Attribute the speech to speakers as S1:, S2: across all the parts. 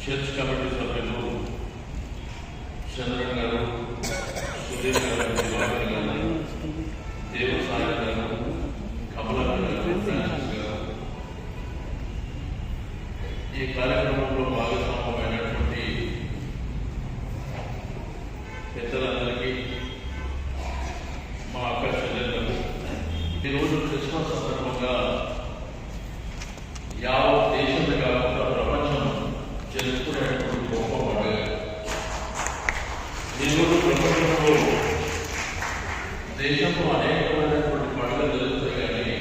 S1: Church committee సభ్యులు చంద్రన్ గారు సుధీర్ గారు దివాకర్ గారు దేవసాయి గారు కమలా ఈ కార్యక్రమంలో భాగస్వామ్యమైనటువంటి పెద్దలందరికీ మా అక్క చెల్లెళ్ళకు ఈరోజు క్రిస్మస్ సందర్భంగా యావ దేశంలో దేశంలో అనేకమైనటువంటి పండుగలు జరుగుతాయి కానీ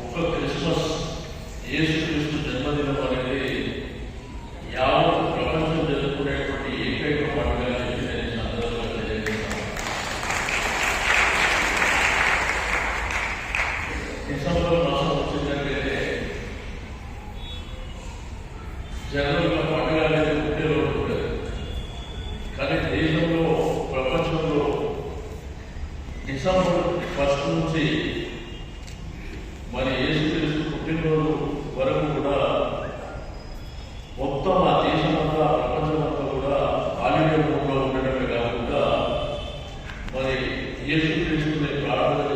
S1: ఒక్క క్రిస్మస్ యేసుక్రీస్తు జన్మదినం అనేది యావత్ ప్రపంచం జరుపుకునేటువంటి ఏకైక పండుగ అని చెప్పి నేను ఈ సందర్భంగా తెలియజేస్తాను డిసెంబర్ మాసం వచ్చిందంటే జనరల్గా డిసెంబర్ ఫస్ట్ నుంచి మరి యేసుక్రీస్తు పుట్టినరోజు వరకు కూడా మొత్తం ఆ దేశమంతా ప్రపంచమంతా కూడా హాలిడే రూపంలో ఉండడమే కాకుండా మరి యేసుక్రీస్తుని ప్రార్థన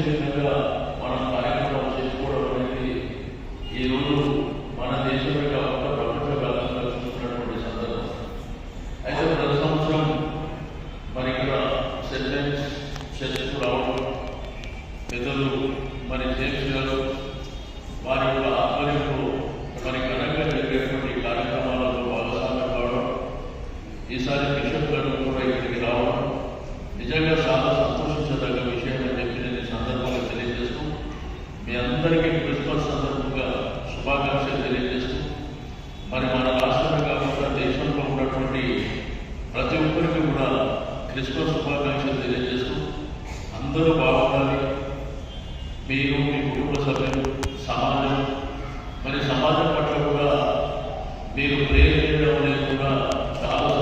S1: విధంగా మనం కార్యక్రమాలు చేసుకోవడం అనేది ఈరోజు మన దేశమే కాకుండా ప్రపంచవ్యాప్తంగా చూస్తున్నటువంటి సందర్భం. అయితే ప్రతి సంవత్సరం మరి ఇక్కడ సెంటెన్స్ చర్చకు రావడం పెద్దలు మరి జేమ్స్ గారు వారి యొక్క ఆధ్వర్యంలో మరి ఘనంగా జరిగేటువంటి కార్యక్రమాలలో భాగస్వామ్యం కావడం ఈసారి బిషప్ గారు కూడా ఇక్కడికి రావడం నిజంగా సాధన అందరికీ క్రిస్మస్ సందర్భంగా శుభాకాంక్షలు తెలియజేస్తూ మరి మన రాష్ట్రమే కాకుండా దేశంలో ఉన్నటువంటి ప్రతి ఒక్కరికి కూడా క్రిస్మస్ శుభాకాంక్షలు తెలియజేస్తూ అందరూ బాగుండాలి. మీరు మీ కుటుంబ సభ్యులు సమాజం మరి సమాజం పట్ల కూడా మీరు ప్రేరేయడం అనేది కూడా చాలా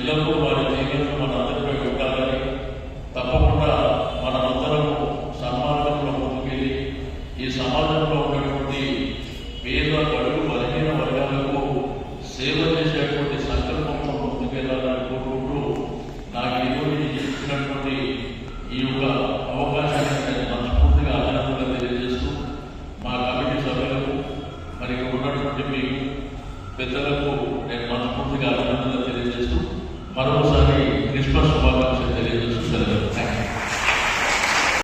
S1: ఎల్లప్పుడూ వారి జీవితం మనందరిపై ఉండాలని తప్పకుండా మనమందరము సమాజంలో ముందుకెళ్ళి ఈ సమాజంలో ఉన్నటువంటి పేద బడుగు బలహీన వర్గాలకు సేవ చేసేటువంటి సంకల్పంతో ముందుకెళ్ళాలని కోరుకుంటూ నాకు ఈరోజు ఇచ్చినటువంటి ఈ యొక్క అవకాశాన్ని నేను మనస్ఫూర్తిగా ఆనందంగా తెలియజేస్తూ మా కమిటీ సభ్యులకు మరియు ఉన్నటువంటి మీ పెద్దలకు నేను మనస్ఫూర్తిగా అభినందన తెలియజేస్తూ मोसारी क्रिस्मस शुभाकांक्ष